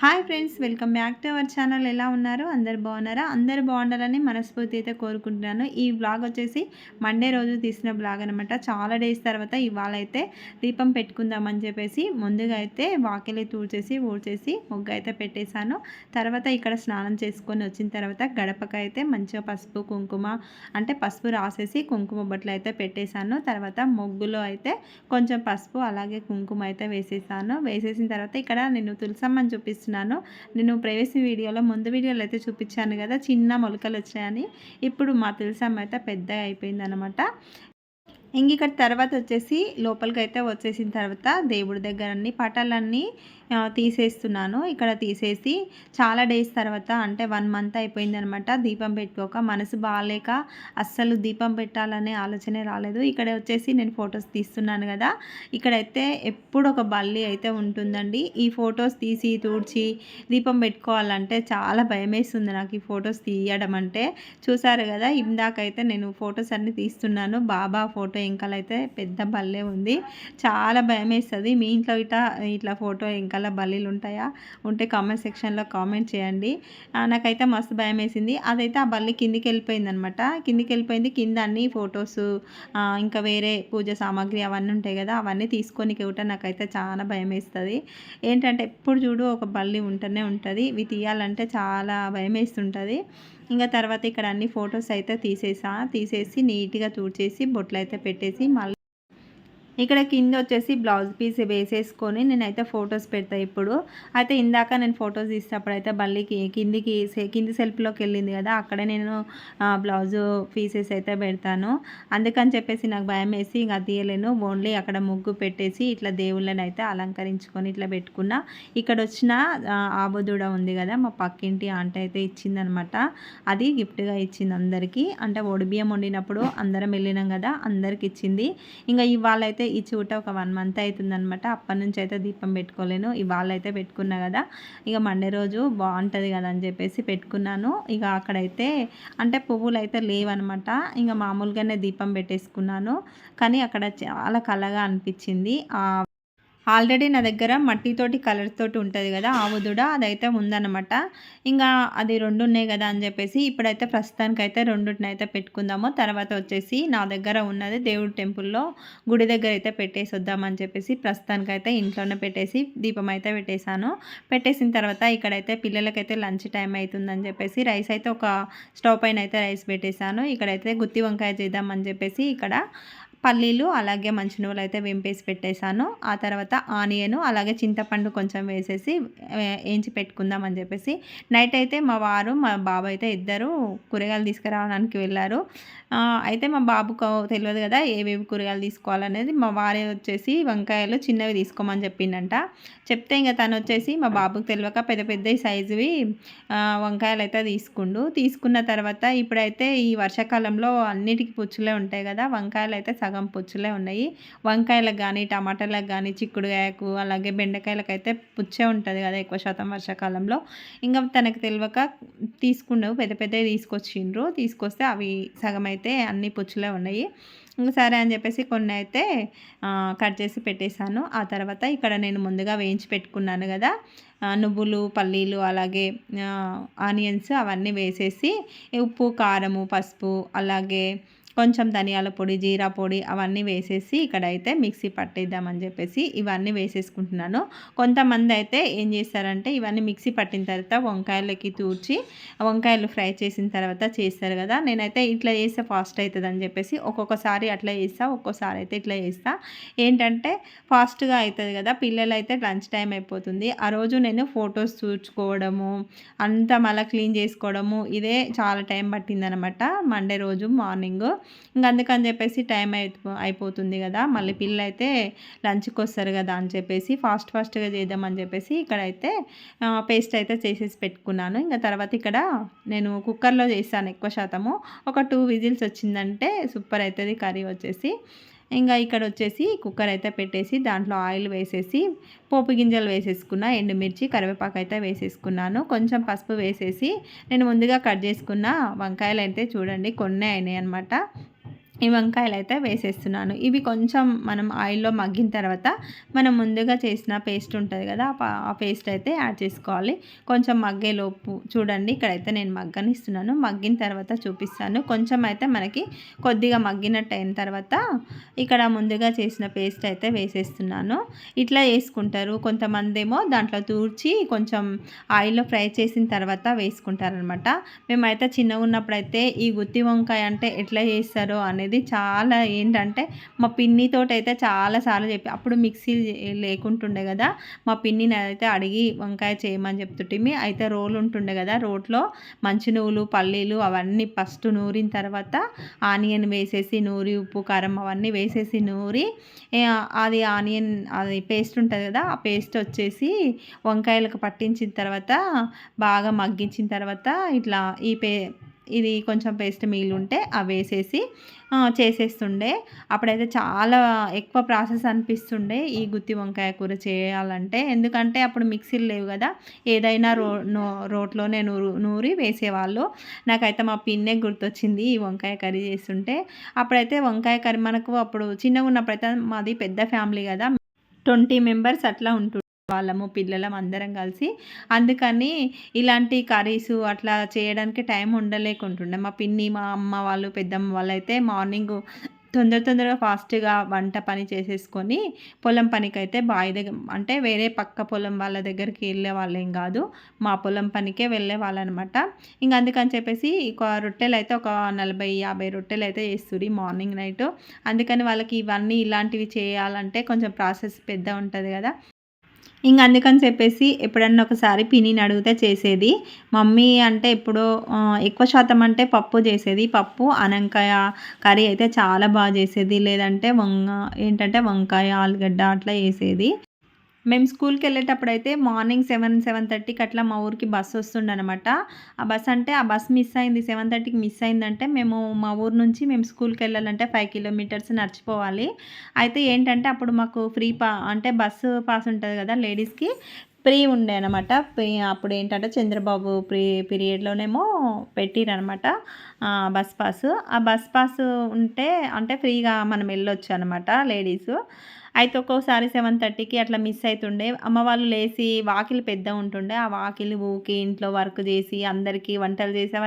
Hi friends welcome back to our channel. ఎలా ఉన్నారు? అందరు బాగున్నారా? అందరు బాగుండాలని మనస్ఫూర్తి అయితే కోరుకుంటున్నాను. ఈ బ్లాగ్ వచ్చేసి మండే రోజు తీసిన బ్లాగ్ అనమాట చాలా డేస్ తర్వాత ఇవాళ అయితే దీపం పెట్టుకుందామని చెప్పేసి ముందుగా అయితే వాకిలి తూడ్చేసి ఊడ్చేసి ముగ్గు అయితే పెట్టేశాను. తర్వాత ఇక్కడ స్నానం చేసుకొని వచ్చిన తర్వాత గడపకైతే మంచిగా పసుపు కుంకుమ అంటే పసుపు రాసేసి కుంకుమ బట్టలు అయితే పెట్టేశాను. తర్వాత ముగ్గులో అయితే కొంచెం పసుపు అలాగే కుంకుమ అయితే వేసేసాను వేసేసిన తర్వాత ఇక్కడ నేను తులసమ్మని చూపిస్తాను చూపిస్తున్నాను నేను ప్రైవసీ వీడియోలో ముందు వీడియోలో అయితే చూపించాను కదా చిన్న మొలకలు వచ్చాయని. ఇప్పుడు మా తులసమ్మ అయితే పెద్దగా అయిపోయింది అనమాట ఇంక ఇక్కడ తర్వాత వచ్చేసి లోపలికి అయితే వచ్చేసిన తర్వాత దేవుడి దగ్గర అన్ని పటాలన్నీ తీసేస్తున్నాను. ఇక్కడ తీసేసి చాలా డేస్ తర్వాత అంటే వన్ మంత్ అయిపోయిందనమాట దీపం పెట్టుకోక. మనసు బాగాలేక అస్సలు దీపం పెట్టాలనే ఆలోచనే రాలేదు. ఇక్కడ వచ్చేసి నేను ఫొటోస్ తీస్తున్నాను కదా. ఇక్కడైతే ఎప్పుడు ఒక బల్లి అయితే ఉంటుందండి. ఈ ఫొటోస్ తీసి తూడ్చి దీపం పెట్టుకోవాలంటే చాలా భయం వేస్తుంది నాకు ఈ ఫొటోస్ తీయడం అంటే. చూసారు కదా ఇందాకైతే నేను ఫొటోస్ అన్ని తీస్తున్నాను. బాబా ఫోటో ఇంకలైతే పెద్ద బల్లే ఉంది. చాలా భయం వేస్తుంది మీ ఇంట్లో ఇట్లా ఇట్లా ఫోటో ఇంకా రకాల బల్లీలు ఉంటాయా? ఉంటే కామెంట్ సెక్షన్లో కామెంట్ చేయండి. నాకైతే మస్తు భయం వేసింది. అదైతే ఆ బల్లి కిందికి వెళ్ళిపోయింది అనమాట కిందికి వెళ్ళిపోయింది. కింద అన్ని ఫొటోస్ ఇంకా వేరే పూజ సామాగ్రి అవన్నీ ఉంటాయి కదా అవన్నీ తీసుకొని ఇవ్వటం నాకైతే చాలా భయం వేస్తుంది. ఏంటంటే ఎప్పుడు చూడు ఒక బల్లి ఉంటూనే ఉంటుంది. ఇవి తీయాలంటే చాలా భయం వేస్తుంటుంది. ఇంకా తర్వాత ఇక్కడ అన్ని ఫొటోస్ అయితే తీసేసా. తీసేసి నీట్గా తూడ్చేసి బొట్లు అయితే పెట్టేసి మళ్ళీ ఇక్కడ కింద వచ్చేసి బ్లౌజ్ పీస్ వేసేసుకొని నేనైతే ఫొటోస్ పెడతా ఇప్పుడు. అయితే ఇందాక నేను ఫొటోస్ తీసేటప్పుడు అయితే బల్లికి కిందికి కింది సెల్ఫ్లోకి వెళ్ళింది కదా అక్కడే నేను బ్లౌజ్ పీసెస్ అయితే పెడతాను. అందుకని చెప్పేసి నాకు భయం వేసి ఇంకా తీయలేను. ఓన్లీ అక్కడ ముగ్గు పెట్టేసి ఇట్లా దేవుళ్ళని అయితే అలంకరించుకొని ఇట్లా పెట్టుకున్నా. ఇక్కడ వచ్చిన ఆబోదూడ ఉంది కదా మా పక్కింటి ఆంట అయితే ఇచ్చిందనమాట. అది గిఫ్ట్గా ఇచ్చింది అందరికీ. అంటే ఒడిబియ్యం వండినప్పుడు అందరం వెళ్ళినాం కదా అందరికి ఇచ్చింది. ఇంకా ఇవాళ అయితే ఈ చూట ఒక వన్ మంత్ అవుతుందనమాట అప్పటి నుంచి అయితే దీపం పెట్టుకోలేను. ఇవాళ అయితే పెట్టుకున్నా కదా. ఇక మండే రోజు బాగుంటుంది కదా అని చెప్పేసి పెట్టుకున్నాను. ఇక అక్కడైతే అంటే పువ్వులు అయితే లేవనమాట ఇంకా మామూలుగానే దీపం పెట్టేసుకున్నాను. కానీ అక్కడ చాలా కలగా అనిపించింది. ఆల్రెడీ నా దగ్గర మట్టితోటి కలర్ తోటి ఉంటుంది కదా ఆవుదుడ అదైతే ఉందన్నమాట. ఇంకా అది రెండు ఉన్నాయి కదా అని చెప్పేసి ఇప్పుడైతే ప్రస్తుతానికి అయితే రెండుని అయితే పెట్టుకుందాము. తర్వాత వచ్చేసి నా దగ్గర ఉన్నది దేవుడి టెంపుల్లో గుడి దగ్గర అయితే పెట్టేసి వద్దామని చెప్పేసి ప్రస్తుతానికి అయితే ఇంట్లోనే పెట్టేసి దీపం అయితే పెట్టేశాను. పెట్టేసిన తర్వాత ఇక్కడైతే పిల్లలకైతే లంచ్ టైం అవుతుందని చెప్పేసి రైస్ అయితే ఒక స్టవ్ పైన అయితే రైస్ పెట్టేశాను. ఇక్కడైతే గుత్తి వంకాయ చేద్దామని చెప్పేసి ఇక్కడ పల్లీలు అలాగే మంచి నువ్వులు అయితే వెంపేసి పెట్టేశాను. ఆ తర్వాత ఆనియన్ అలాగే చింతపండు కొంచెం వేసేసి వేయించి పెట్టుకుందాం అని చెప్పేసి. నైట్ అయితే మా వారు మా బాబు అయితే ఇద్దరు కూరగాయలు తీసుకురావడానికి వెళ్ళారు. అయితే మా బాబుకు తెలియదు కదా ఏవేవి కూరగాయలు తీసుకోవాలనేది. మా వారే వచ్చేసి వంకాయలు చిన్నవి తీసుకోమని చెప్పిండంట. చెప్తే ఇంకా తను వచ్చేసి మా బాబుకు తెలియక పెద్ద పెద్ద సైజువి వంకాయలు అయితే తీసుకుండు. తీసుకున్న తర్వాత ఇప్పుడైతే ఈ వర్షాకాలంలో అన్నిటికీ పుచ్చులే ఉంటాయి కదా వంకాయలు అయితే సగం సగం పుచ్చులే ఉన్నాయి. వంకాయలకు కానీ టమాటాలకు కానీ చిక్కుడుకాయకు అలాగే బెండకాయలకు అయితే పుచ్చే ఉంటుంది కదా ఎక్కువ శాతం వర్షాకాలంలో. ఇంకా తనకు తెలియక తీసుకుండవు పెద్ద పెద్దవి తీసుకొచ్చిండ్రు. తీసుకొస్తే అవి సగం అయితే అన్ని పుచ్చులే ఉన్నాయి. సరే అని చెప్పేసి కొన్ని అయితే కట్ చేసి పెట్టేశాను. ఆ తర్వాత ఇక్కడ నేను ముందుగా వేయించి పెట్టుకున్నాను కదా నువ్వులు పల్లీలు అలాగే ఆనియన్స్ అవన్నీ వేసేసి ఉప్పు కారము పసుపు అలాగే కొంచెం ధనియాల పొడి జీరా పొడి అవన్నీ వేసేసి ఇక్కడైతే మిక్సీ పట్టేద్దామని చెప్పేసి ఇవన్నీ వేసేసుకుంటున్నాను. కొంతమంది అయితే ఏం చేస్తారంటే ఇవన్నీ మిక్సీ పట్టిన తర్వాత వంకాయలకి తూర్చి వంకాయలు ఫ్రై చేసిన తర్వాత చేస్తారు కదా. నేనైతే ఇట్లా చేస్తే ఫాస్ట్ అవుతుంది అని చెప్పేసి ఒక్కొక్కసారి అట్లా చేస్తా ఒక్కోసారి అయితే ఇట్లా చేస్తా. ఏంటంటే ఫాస్ట్గా అవుతుంది కదా పిల్లలు అయితే లంచ్ టైం అయిపోతుంది. ఆ రోజు నేను ఫొటోస్ చూసుకోవడము అంతా మళ్ళీ క్లీన్ చేసుకోవడము ఇదే చాలా టైం పట్టిందనమాట. మండే రోజు మార్నింగ్. ఇంకా అందుకని చెప్పేసి టైం అయిపో అయిపోతుంది కదా. మళ్ళీ పిల్లలు అయితే లంచ్కి వస్తారు కదా అని చెప్పేసి ఫాస్ట్ ఫాస్ట్గా చేద్దామని చెప్పేసి ఇక్కడైతే పేస్ట్ అయితే చేసేసి పెట్టుకున్నాను. ఇంకా తర్వాత ఇక్కడ నేను కుక్కర్లో చేస్తాను ఎక్కువ శాతము. ఒక టూ విజిల్స్ వచ్చిందంటే సూపర్ అవుతుంది కర్రీ వచ్చేసి. ఇంకా ఇక్కడ వచ్చేసి కుక్కర్ అయితే పెట్టేసి దాంట్లో ఆయిల్ వేసేసి పోపు గింజలు వేసేసుకున్న ఎండుమిర్చి కరివేపాకు అయితే వేసేసుకున్నాను. కొంచెం పసుపు వేసేసి నేను ముందుగా కట్ చేసుకున్న వంకాయలు అయితే చూడండి కొన్ని అయినాయి అనమాట ఈ వంకాయలు అయితే వేసేస్తున్నాను. ఇవి కొంచెం మనం ఆయిల్లో మగ్గిన తర్వాత మనం ముందుగా చేసిన పేస్ట్ ఉంటుంది కదా ఆ పేస్ట్ అయితే యాడ్ చేసుకోవాలి. కొంచెం మగ్గేలోపు చూడండి ఇక్కడైతే నేను మగ్గనిస్తున్నాను. మగ్గిన తర్వాత చూపిస్తాను. కొంచెం అయితే మనకి కొద్దిగా మగ్గినట్టు అయిన తర్వాత ఇక్కడ ముందుగా చేసిన పేస్ట్ అయితే వేసేస్తున్నాను. ఇట్లా వేసుకుంటారు. కొంతమంది ఏమో దాంట్లో తూర్చి కొంచెం ఆయిల్లో ఫ్రై చేసిన తర్వాత వేసుకుంటారనమాట మేమైతే చిన్నగా ఉన్నప్పుడైతే ఈ గుత్తి వంకాయ అంటే ఎట్లా చేస్తారో అనేది అనేది చాలా ఏంటంటే మా పిన్నితో అయితే చాలాసార్లు చెప్పి అప్పుడు మిక్సీ లేకుంటుండే కదా మా పిన్నిని అయితే అడిగి వంకాయ చేయమని చెప్తుంటే అయితే రోలు ఉంటుండే కదా రోట్లో మంచి నువ్వులు పల్లీలు అవన్నీ ఫస్ట్ నూరిన తర్వాత ఆనియన్ వేసేసి నూరి ఉప్పు కారం అవన్నీ వేసేసి నూరి అది ఆనియన్ అది పేస్ట్ ఉంటుంది కదా ఆ పేస్ట్ వచ్చేసి వంకాయలకు పట్టించిన తర్వాత బాగా మగ్గించిన తర్వాత ఇట్లా ఈ పే ఇది కొంచెం పేస్ట్ మీల్ ఉంటే అవి వేసేసి చేసేస్తుండే. అప్పుడైతే చాలా ఎక్కువ ప్రాసెస్ అనిపిస్తుండే ఈ గుత్తి వంకాయ కూర చేయాలంటే. ఎందుకంటే అప్పుడు మిక్సీలు లేవు కదా. ఏదైనా రో రోట్లోనే నూరు నూరి వేసేవాళ్ళు. నాకైతే మా పిన్నే గుర్తొచ్చింది ఈ వంకాయ కర్రీ చేస్తుంటే. అప్పుడైతే వంకాయ కర్రీ మనకు అప్పుడు చిన్నగా ఉన్నప్పుడైతే మాది పెద్ద ఫ్యామిలీ కదా. ట్వంటీ మెంబర్స్ అట్లా ఉంటుండే. వాళ్ళము పిల్లలం అందరం కలిసి అందుకని ఇలాంటి కర్రీస్ అట్లా చేయడానికి టైం ఉండలేకుంటుండే. మా పిన్ని మా అమ్మ వాళ్ళు పెద్దమ్మ వాళ్ళు అయితే మార్నింగ్ తొందర తొందరగా ఫాస్ట్గా వంట పని చేసేసుకొని పొలం పనికి అయితే బావి దగ్గర అంటే వేరే పక్క పొలం వాళ్ళ దగ్గరికి వెళ్ళే వాళ్ళేం కాదు. మా పొలం పనికే వెళ్ళే వాళ్ళనమాట. ఇంకా అందుకని చెప్పేసి ఒక రొట్టెలు అయితే ఒక నలభై యాభై రొట్టెలు అయితే చేస్తుంది మార్నింగ్ నైట్. అందుకని వాళ్ళకి ఇవన్నీ ఇలాంటివి చేయాలంటే కొంచెం ప్రాసెస్ పెద్ద ఉంటుంది కదా. ఇంక అందుకని చెప్పేసి ఎప్పుడన్నా ఒకసారి పిన్నిని అడిగితే చేసేది. మమ్మీ అంటే ఎప్పుడో ఎక్కువ శాతం అంటే పప్పు చేసేది. పప్పు అనంకాయ కర్రీ అయితే చాలా బాగా చేసేది. లేదంటే వంగ ఏంటంటే వంకాయ ఆలుగడ్డ అట్లా చేసేది. మేము స్కూల్కి వెళ్ళేటప్పుడు అయితే మార్నింగ్ సెవెన్ సెవెన్ థర్టీకి అట్లా మా ఊరికి బస్సు వస్తుండనమాట. ఆ బస్ అంటే ఆ బస్ మిస్ అయింది. సెవెన్ థర్టీకి మిస్ అయిందంటే మేము మా ఊరు నుంచి మేము స్కూల్కి వెళ్ళాలంటే ఫైవ్ కిలోమీటర్స్ నడిచిపోవాలి. అయితే ఏంటంటే అప్పుడు మాకు ఫ్రీ పా అంటే బస్సు పాస్ ఉంటుంది కదా లేడీస్కి ఫ్రీ ఉండే అనమాట. అప్పుడు ఏంటంటే చంద్రబాబు ప్రీ పీరియడ్లోనేమో పెట్టిరనమాట బస్ పాస్. ఆ బస్ పాస్ ఉంటే అంటే ఫ్రీగా మనం వెళ్ళొచ్చు అనమాట లేడీస్. అయితే ఒక్కోసారి సెవెన్ థర్టీకి అట్లా మిస్ అవుతుండే అమ్మ వాళ్ళు లేచి వాకిలి పెద్ద ఉంటుండే. ఆ వాకిలి ఊకి ఇంట్లో వర్క్ చేసి అందరికీ వంటలు చేసే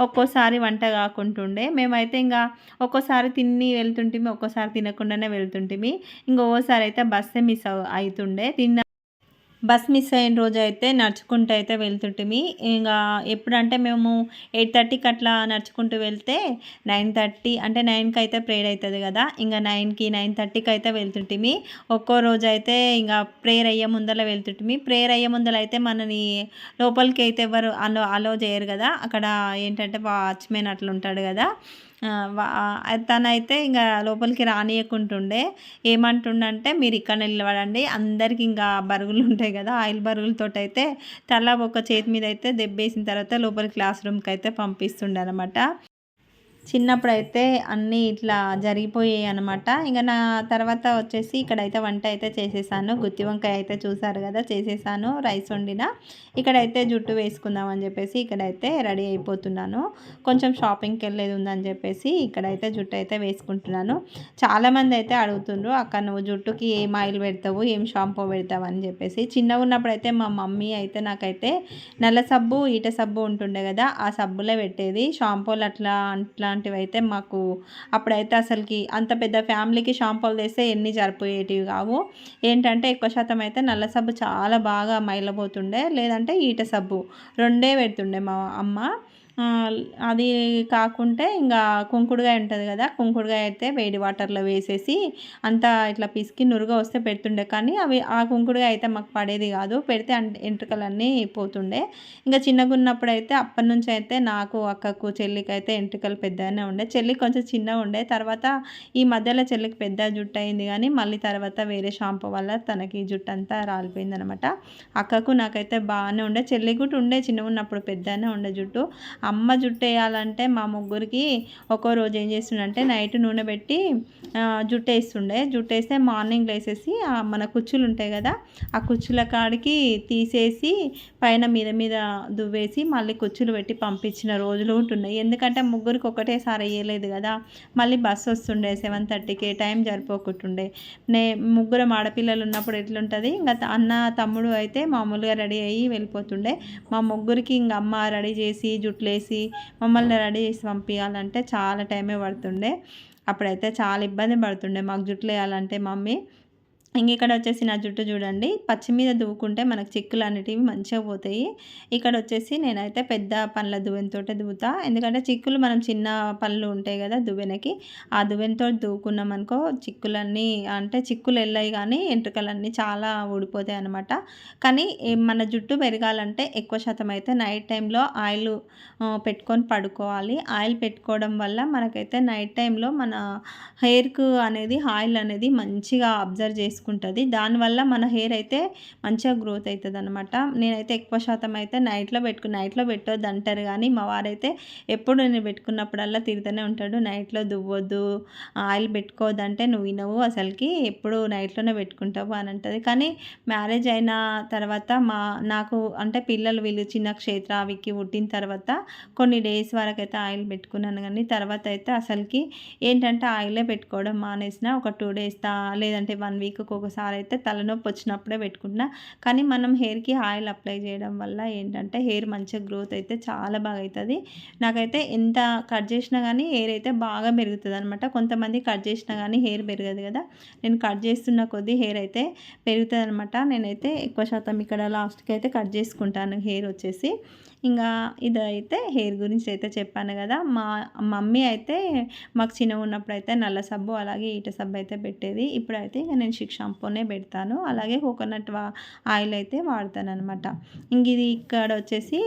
ఒక్కోసారి వంట కాకుంటుండే. మేమైతే ఇంకా ఒక్కోసారి తిని వెళ్తుంటిమి ఒక్కోసారి తినకుండానే వెళ్తుంటిమి. ఇంకోసారి అయితే బస్సే మిస్ అవుతుండే తిన్న బస్ మిస్ అయిన రోజు అయితే నడుచుకుంటూ అయితే వెళ్తుంటిమి. ఇంకా ఎప్పుడంటే మేము ఎయిట్ థర్టీకి అట్లా నడుచుకుంటూ వెళ్తే నైన్ థర్టీ అంటే నైన్కి అయితే ప్రేయర్ అవుతుంది కదా. ఇంకా నైన్కి నైన్ థర్టీకి అయితే వెళ్తుంటిమి. ఒక్కో రోజు అయితే ఇంకా ప్రేయర్ అయ్యే ముందర వెళ్తుంటిమి. ప్రేయర్ అయ్యే ముందర అయితే మనని లోపలికి అయితే ఎవరు అలో అలో చేయరు కదా. అక్కడ ఏంటంటే వాచ్మెన్ అట్లా ఉంటాడు కదా. తనైతే ఇంకా లోపలికి రానియకుంటుండే. ఏమంటుండంటే మీరు ఇక్కడ నిలబడండి. అందరికి ఇంకా బరుగులు ఉంటాయి కదా ఆయిల్ బరుగులతో అయితే తల ఒక చేతి మీద అయితే దెబ్బేసిన తర్వాత లోపలి క్లాస్ రూమ్కి అయితే పంపిస్తుండే అనమాట చిన్నప్పుడు అయితే అన్నీ ఇట్లా జరిగిపోయాయి అనమాట ఇంకా నా తర్వాత వచ్చేసి ఇక్కడైతే వంట అయితే చేసేసాను. గుత్తి వంకాయ అయితే చూసారు కదా చేసేసాను రైస్ వండిన. ఇక్కడైతే జుట్టు వేసుకుందాం అని చెప్పేసి ఇక్కడైతే రెడీ అయిపోతున్నాను. కొంచెం షాపింగ్కి వెళ్ళేది ఉందని చెప్పేసి ఇక్కడైతే జుట్టు అయితే వేసుకుంటున్నాను. చాలామంది అయితే అడుగుతుండ్రు అక్క నువ్వు జుట్టుకి ఏం ఆయిల్ పెడతావు ఏం షాంపూ పెడతావు? అని చెప్పేసి. చిన్నగా ఉన్నప్పుడు అయితే మా మమ్మీ అయితే నాకైతే నల్ల సబ్బు ఈట సబ్బు ఉంటుండే కదా ఆ సబ్బులే పెట్టేది. షాంపూలు అట్లా అట్లా అలాంటివి అయితే మాకు అప్పుడైతే అసలుకి అంత పెద్ద ఫ్యామిలీకి షాంపూలు తెస్తే ఎన్ని జరిపోయేటివి కావు. ఏంటంటే ఎక్కువ శాతం అయితే నల్ల సబ్బు చాలా బాగా మైలబోతుండే లేదంటే ఈట సబ్బు రెండే పెడుతుండే మా అమ్మ. అది కాకుంటే ఇంకా కుంకుడుగాయ ఉంటుంది కదా కుంకుడుగాయ అయితే వేడి వాటర్లో వేసేసి అంతా ఇట్లా పిసికి నురుగా వస్తే పెడుతుండే. కానీ అవి ఆ కుంకుడుగాయ అయితే మాకు పడేది కాదు. పెడితే ఎంట్రుకలన్నీ పోతుండే. ఇంకా చిన్నగా ఉన్నప్పుడు అయితే అప్పటి నుంచి అయితే నాకు అక్కకు చెల్లికి అయితే ఎంట్రుకలు పెద్దగానే ఉండే. చెల్లి కొంచెం చిన్నగా ఉండే. తర్వాత ఈ మధ్యలో చెల్లికి పెద్ద జుట్టు అయింది కానీ మళ్ళీ తర్వాత వేరే షాంపూ వల్ల తనకి జుట్టు అంతా రాలిపోయింది అనమాట అక్కకు నాకైతే బాగానే ఉండే. చెల్లి కూడా ఉండే చిన్నగా ఉన్నప్పుడు పెద్దగానే ఉండే జుట్టు. అమ్మ జుట్టు వేయాలంటే మా ముగ్గురికి ఒక్కో రోజు ఏం చేస్తుండే నైట్ నూనె పెట్టి జుట్టు వేస్తుండే జుట్టు వేస్తే మార్నింగ్ లేసేసి మన కుచ్చులు ఉంటాయి కదా ఆ కుచ్చుల కాడికి తీసేసి పైన మీద మీద దువ్వేసి మళ్ళీ కుచ్చులు పెట్టి పంపించిన రోజులు ఉంటున్నాయి. ఎందుకంటే ముగ్గురికి ఒకటేసారి వేయలేదు కదా మళ్ళీ బస్సు వస్తుండే సెవెన్ థర్టీకి టైం జరిపోకుంటుండే నే ముగ్గురం ఆడపిల్లలు ఉన్నప్పుడు ఎట్లుంటుంది ఇంకా అన్న తమ్ముడు అయితే మామూలుగా రెడీ అయ్యి వెళ్ళిపోతుండే. మా ముగ్గురికి ఇంక అమ్మ రెడీ చేసి చేసి మమ్మల్ని రెడీ చేసి పంపించాలంటే చాలా టైమే పడుతుండే. అప్పుడైతే చాలా ఇబ్బంది పడుతుండే. మాకు జుట్లు వేయాలంటే మమ్మీ ఇంక ఇక్కడ వచ్చేసి నా జుట్టు చూడండి. పచ్చి మీద దువ్వుకుంటే మనకు చిక్కులు అనేటివి మంచిగా పోతాయి. ఇక్కడ వచ్చేసి నేనైతే పెద్ద పండ్ల దువ్వెనతో దువ్వుతా. ఎందుకంటే చిక్కులు మనం చిన్న పళ్ళు ఉంటాయి కదా దువ్వెనకి. ఆ దువ్వెనతో దువ్వుకున్నాం అనుకో చిక్కులన్నీ అంటే చిక్కులు వెళ్ళాయి కానీ ఎంట్రుకలన్నీ చాలా ఊడిపోతాయి అనమాట కానీ మన జుట్టు పెరగాలంటే ఎక్కువ శాతం అయితే నైట్ టైంలో ఆయిల్ పెట్టుకొని పడుకోవాలి. ఆయిల్ పెట్టుకోవడం వల్ల మనకైతే నైట్ టైంలో మన హెయిర్కు అనేది ఆయిల్ అనేది మంచిగా అబ్జర్వ్ తీసుకుంటుంది. దానివల్ల మన హెయిర్ అయితే మంచిగా గ్రోత్ అవుతుంది అనమాట నేనైతే ఎక్కువ శాతం అయితే నైట్లో పెట్టుకు నైట్లో పెట్టొద్దు అంటారు కానీ మా వారైతే ఎప్పుడు నేను పెట్టుకున్నప్పుడల్లా తిరుగుతూనే ఉంటాడు. నైట్లో దువ్వొద్దు ఆయిల్ పెట్టుకోవద్దు అంటే నువ్వు వినవు అసలుకి ఎప్పుడు నైట్లోనే పెట్టుకుంటావు అని అంటుంది. కానీ మ్యారేజ్ అయిన తర్వాత మా నాకు అంటే పిల్లలు వీళ్ళు చిన్న క్షేత్ర విక్కి పుట్టిన తర్వాత కొన్ని డేస్ వరకు అయితే ఆయిల్ పెట్టుకున్నాను కానీ తర్వాత అయితే అసలుకి ఏంటంటే ఆయిలే పెట్టుకోవడం మానేసిన ఒక టూ డేస్ లేదంటే వన్ వీక్ ఒక్కొక్కసారి అయితే తలనొప్పి వచ్చినప్పుడే పెట్టుకుంటున్నా. కానీ మనం హెయిర్కి ఆయిల్ అప్లై చేయడం వల్ల ఏంటంటే హెయిర్ మంచిగా గ్రోత్ అయితే చాలా బాగా అవుతుంది నాకైతే ఎంత కట్ చేసినా కానీ హెయిర్ అయితే బాగా పెరుగుతుంది అనమాట కొంతమంది కట్ చేసినా కానీ హెయిర్ పెరగదు కదా. నేను కట్ చేస్తున్న కొద్దీ హెయిర్ అయితే పెరుగుతుంది అనమాట నేనైతే ఎక్కువ శాతం ఇక్కడ లాస్ట్కి అయితే కట్ చేసుకుంటాను హెయిర్ వచ్చేసి. ఇంకా ఇదైతే హెయిర్ గురించి అయితే చెప్పాను కదా మా మమ్మీ అయితే మాకు చిన్న ఉన్నప్పుడు అయితే నల్ల సబ్బు అలాగే ఈట సబ్బు అయితే పెట్టేది. ఇప్పుడైతే ఇక నేను షిక్ షాంపూనే పెడతాను. అలాగే కోకోనట్ ఆయిల్ అయితే వాడతాను అనమాట ఇంక ఇది ఇక్కడ వచ్చేసి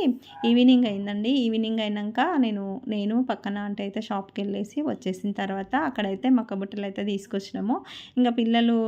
ఈవినింగ్ అయిందండి. ఈవినింగ్ అయినాక నేను నేను పక్కన అంటే అయితే షాప్కి వెళ్ళేసి వచ్చేసిన తర్వాత అక్కడైతే మక్క బుట్టలు అయితే తీసుకొచ్చినాము. ఇంకా పిల్లలు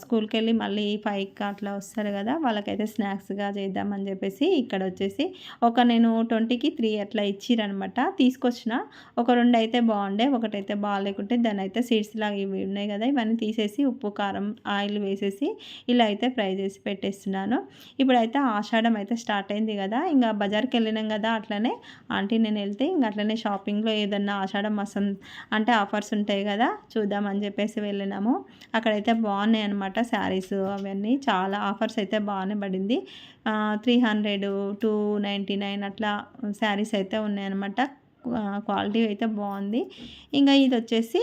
స్కూల్కి వెళ్ళి మళ్ళీ ఫైవ్కి అట్లా వస్తారు కదా వాళ్ళకైతే స్నాక్స్గా చేద్దామని చెప్పేసి ఇక్కడ వచ్చేసి ఒక నేను ట్వంటీకి త్రీ అట్లా ఇచ్చిరనమాట. తీసుకొచ్చిన. ఒక రెండు అయితే బాగుండే ఒకటైతే బాగాలేకుంటే దాని అయితే సీడ్స్ లాగా ఇవి ఉన్నాయి కదా ఇవన్నీ తీసేసి ఉప్పు కారం ఆయిల్ వేసేసి ఇలా అయితే ఫ్రై చేసి పెట్టేస్తున్నాను. ఇప్పుడైతే ఆషాఢం అయితే స్టార్ట్ అయింది కదా ఇంకా బజార్కి వెళ్ళినాం కదా అట్లనే ఆంటీ నేను వెళ్తే ఇంకా అట్లనే షాపింగ్లో ఏదన్నా ఆషాఢం మాసం అంటే ఆఫర్స్ ఉంటాయి కదా చూద్దామని చెప్పేసి వెళ్ళినాము. అక్కడైతే బాగున్నాయి అనమాట శారీస్ అవన్నీ చాలా ఆఫర్స్ అయితే బాగానే పడింది. Three hundred two ninety nine అట్లా శారీస్ అయితే ఉన్నాయన్నమాట. క్వాలిటీ అయితే బాగుంది. ఇంకా ఇది వచ్చేసి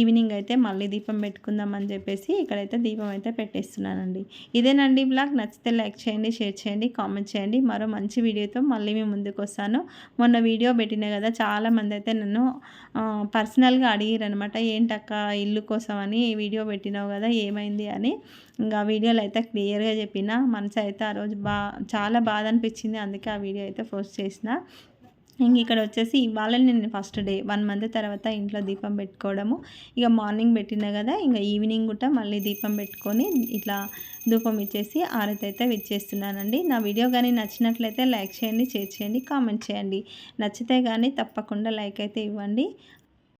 ఈవినింగ్ అయితే మళ్ళీ దీపం పెట్టుకుందామని చెప్పేసి ఇక్కడైతే దీపం అయితే పెట్టేస్తున్నానండి. ఇదేనండి బ్లాగ్. నచ్చితే లైక్ చేయండి షేర్ చేయండి కామెంట్ చేయండి. మరో మంచి వీడియోతో మళ్ళీ మేము ముందుకు వస్తాను. మొన్న వీడియో పెట్టినా కదా చాలామంది అయితే నన్ను పర్సనల్గా అడిగారు అనమాట ఏంటక్క ఇల్లు కోసం అని వీడియో పెట్టినావు కదా ఏమైంది? అని. ఇంకా వీడియోలు అయితే క్లియర్గా చెప్పిన. మనసు అయితే ఆ రోజు బా చాలా బాధ అనిపించింది. అందుకే ఆ వీడియో అయితే పోస్ట్ చేసిన. ఇంక ఇక్కడ వచ్చేసి ఇవాళ నేను ఫస్ట్ డే వన్ మంత్ తర్వాత ఇంట్లో దీపం పెట్టుకోవడము. ఇక మార్నింగ్ పెట్టిన కదా ఇంకా ఈవినింగ్ కూడా మళ్ళీ దీపం పెట్టుకొని ఇట్లా ధూపం ఇచ్చేసి ఆరతి అయితే విచ్చేస్తున్నానండి. నా వీడియో కానీ నచ్చినట్లయితే లైక్ చేయండి షేర్ చేయండి కామెంట్ చేయండి. నచ్చితే కానీ తప్పకుండా లైక్ అయితే ఇవ్వండి.